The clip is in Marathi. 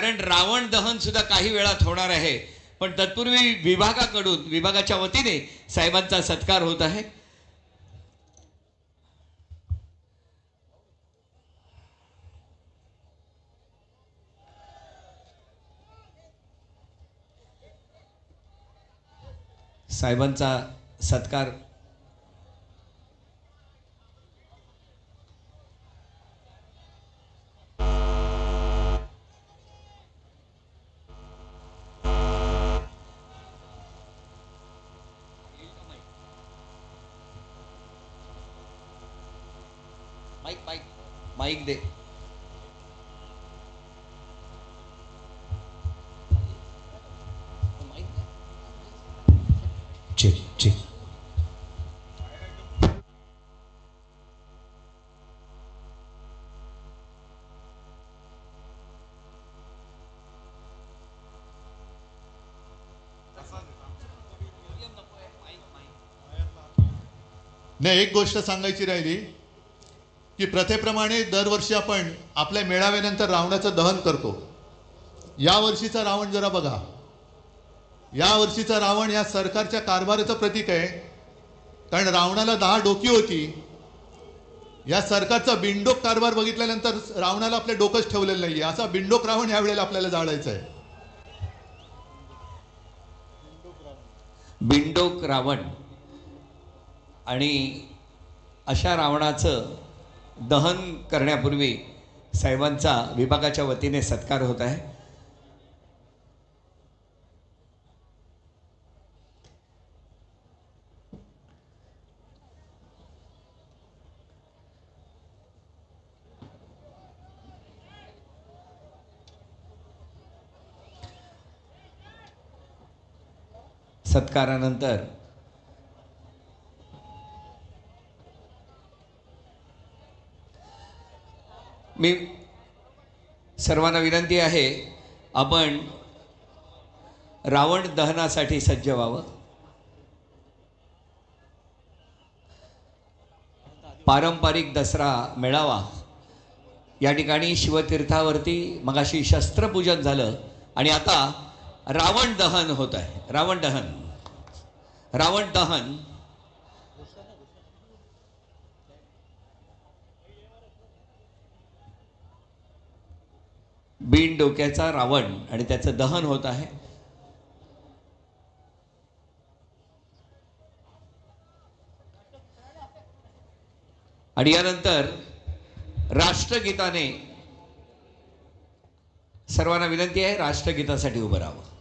कारण रावण दहन सुद्धा काही वेळात होणार आहे. पण तत्पूर्वी विभागाकडून विभागाच्या वतीने साहेबांचा सत्कार होत आहे. साहेबांचा सत्कार माईक माईक माईक दे चेक चेक नाही एक गोष्ट सांगायची राहिली. की प्रथेप्रमाणे दरवर्षी आपण आपल्या मेळाव्यानंतर रावणाचं दहन करतो. या वर्षीचा रावण जरा बघा. या वर्षीचा रावण या सरकारच्या कारभाराचं प्रतीक आहे. कारण रावणाला दहा डोकी होती. या सरकारचा बिंडोक कारभार बघितल्यानंतर रावणाला आपल्या डोकंच ठेवलेलं नाही असा बिंडोक रावण यावेळेला आपल्याला जाळायचा आहे. बिंडोक रावण. आणि अशा रावणाचं दहन करण्यापूर्वी साहेबांचा विभागाच्या वतीने सत्कार होत आहे. सत्कारानंतर मी सर्वांना विनंती आहे आपण रावण दहनासाठी सज्ज व्हावं. पारंपरिक दसरा मेळावा. या ठिकाणी शिवतीर्थावरती मगाशी शस्त्रपूजन झालं आणि आता रावण दहन होत आहे. रावण दहन. रावण दहन. बीन डोक्याचा रावण आणि त्याचं दहन होत आहे. आणि यानंतर राष्ट्रगीताने सर्वांना विनंती आहे राष्ट्रगीतासाठी उभं राहावं.